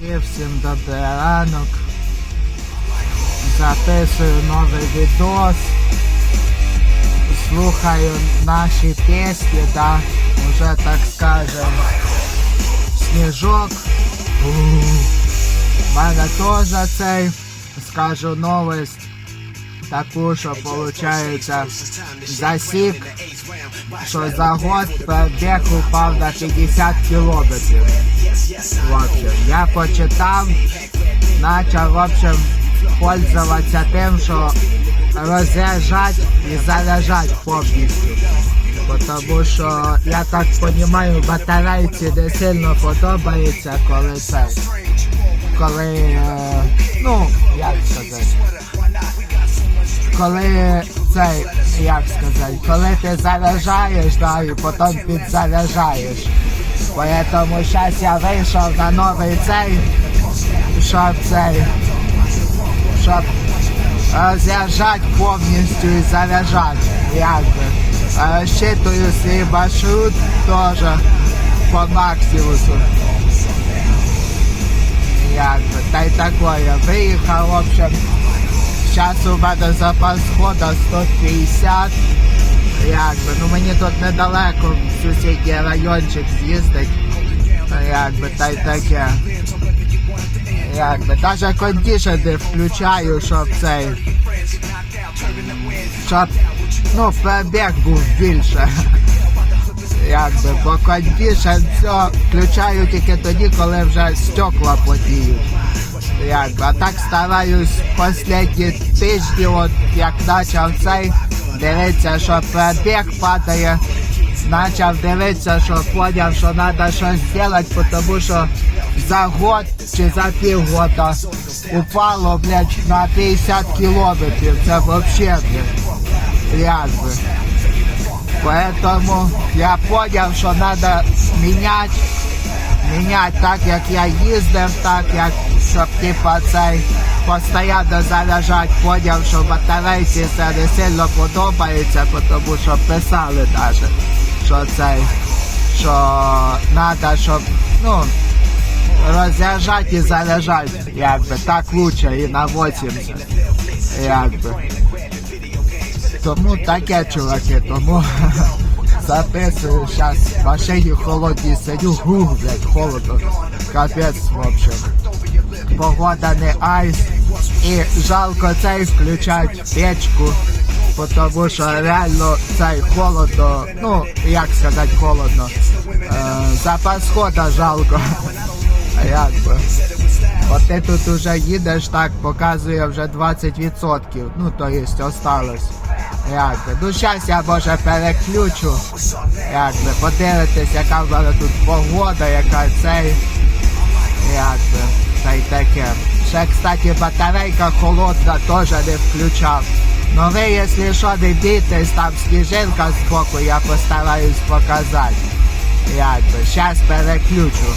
Всім добрий ранок. Записую новий відос. Слухаю наші пісні, да, уже так скажем. Сніжок. У мене теж цей, скажу новость. Таку, що виходить засік, що за год пробіг упав на 50 кілометрів. В общем, я почитав, почав, в общем, пользуватися тим, що розряджати і заряджати повністю. Тому що, я так розумію, батарейці не сильно подобається, коли це, коли, е, ну, як сказати, коли цей, як сказати, коли ти заряджаєш, да, і потім підзаряджаєш. Поэтому зараз я вийшов на новий цей, щоб цей, щоб розряджати повністю і заряджати, якби. Розчитую свій маршрут теж по максимусу. Якби, та й такое. Виїхав, в общем, Зараз у мене запас хода 150. Якби, ну мені тут недалеко в сусідній райончик з'їздить. Ну, Якби, та й таке. Якби, навіть кондішени включаю, щоб цей. Щоб, ну, пробіг був більше. Якби, бо кондішн все включаю тільки тоді, коли вже стекла потіють. Якби, а так стараюсь останні тижні, от як почав цей, дивитися, що пробіг падає. Почав дивитися, що поняв, що треба щось зробити, тому що за год чи за півгода упало, блядь, на 50 кілометрів. Це взагалі, блядь, якби. Поэтому я понял, що треба міняти, міняти так, як я їздив, так як щоб типа цей постійно заряджати, поняв, що батарейці це не сильно подобається, тому що писали навіть, що цей, що треба, щоб, ну, розряджати і заряджати, якби, так лучше і на 80, якби. Тому таке, чуваки, тому записую зараз в машині холодній сидю, гу, блядь, холодно. Капець, в общем. Погода не айс. І жалко цей включать печку, тому що реально цей холодно, ну, як сказати, холодно. Е, запас хода жалко. А як би. От ти тут уже їдеш, так показує вже 20%. Ну, то є, осталось. Якби. Ну, зараз я може переключу. Якби, подивитись, яка в мене тут погода, яка цей. Якби, та й. Ще, кстати, батарейка холодна теж не включав. Ну ви, якщо що, не бійтесь, там сніжинка збоку, я постараюсь показати. Якби, зараз переключу.